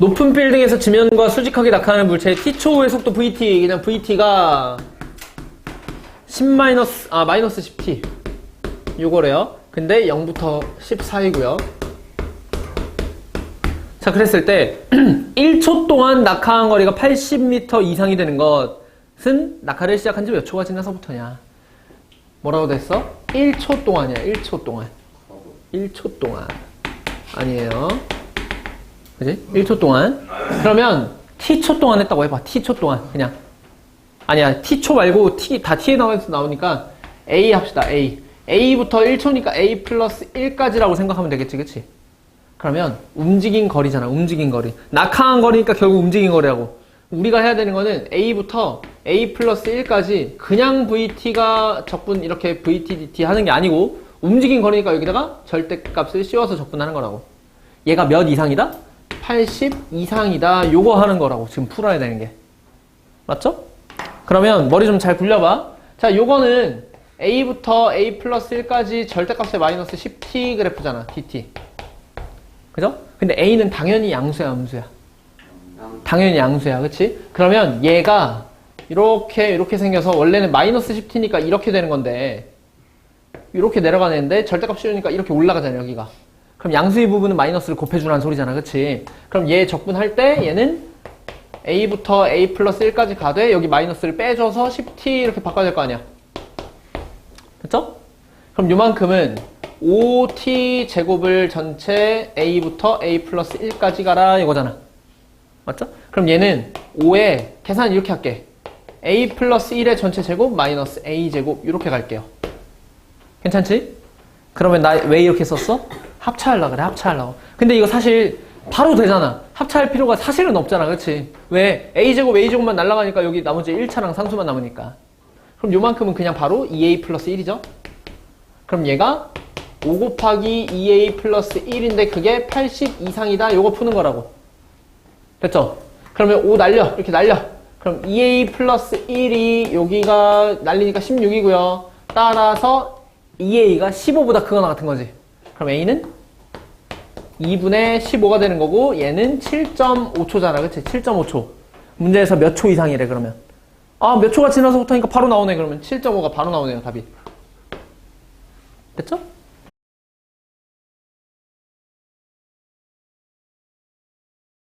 높은 빌딩에서 지면과 수직하게 낙하하는 물체의 t초의 속도 vt 그냥 vt가 10 마이너스 아 마이너스 10t 요거래요. 근데 0부터 10 사이고요. 자 그랬을 때 1초 동안 낙하한 거리가 80m 이상이 되는 것은 낙하를 시작한 지 몇 초가 지나서부터냐? 뭐라고 됐어? 1초 동안이야. 1초 동안. 1초 동안. 아니에요. 그지? 1초 동안. 그러면 t초 동안 했다고 해봐. t초 동안. 그냥. 아니야. t초 말고 t, 다 t에 나와서 나오니까 a 합시다. a. a부터 1초니까 a 플러스 1까지라고 생각하면 되겠지. 그치? 그러면 움직인 거리잖아. 움직인 거리. 낙하한 거리니까 결국 움직인 거리라고. 우리가 해야 되는 거는 a부터 a 플러스 1까지 그냥 vt가 적분 이렇게 vt dt 하는 게 아니고 움직인 거리니까 여기다가 절대값을 씌워서 적분하는 거라고. 얘가 몇 이상이다? 80 이상이다. 요거 하는 거라고 지금 풀어야 되는 게. 맞죠? 그러면 머리 좀 잘 굴려봐. 자, 요거는 a부터 a 플러스 1까지 절대값의 마이너스 10t 그래프잖아. dt. 그죠? 근데 a는 당연히 양수야, 음수야. 당연히 양수야, 그치? 그러면 얘가 이렇게 이렇게 생겨서 원래는 마이너스 10t니까 이렇게 되는 건데 이렇게 내려가는데 절대값 씌우니까 이렇게 올라가잖아 여기가 그럼 양수의 부분은 마이너스를 곱해주라는 소리잖아 그치? 그럼 얘 적분할 때 얘는 a부터 a 플러스 1까지 가되 여기 마이너스를 빼줘서 10t 이렇게 바꿔야 될 거 아니야 됐죠? 그럼 요만큼은 5t 제곱을 전체 a부터 a 플러스 1까지 가라 이거잖아 맞죠? 그럼 얘는 5에 계산 이렇게 할게. a 플러스 1의 전체 제곱 마이너스 a 제곱 이렇게 갈게요. 괜찮지? 그러면 나 왜 이렇게 썼어? 합차하려고 그래 합차하려고. 근데 이거 사실 바로 되잖아. 합차할 필요가 사실은 없잖아. 그치? 왜? a 제곱 a 제곱만 날라가니까 여기 나머지 1차랑 상수만 남으니까. 그럼 요만큼은 그냥 바로 2a 플러스 1이죠? 그럼 얘가 5 곱하기 2a 플러스 1인데 그게 80 이상이다. 요거 푸는 거라고. 됐죠? 그러면 5 날려. 이렇게 날려. 그럼 2a 플러스 1이 여기가 날리니까 16이고요. 따라서 2a가 15보다 크거나 같은 거지. 그럼 a는 2분의 15가 되는 거고 얘는 7.5초잖아. 그치? 7.5초. 문제에서 몇 초 이상이래 그러면. 아, 몇 초가 지나서부터니까 바로 나오네. 그러면 7.5가 바로 나오네요. 답이. 됐죠?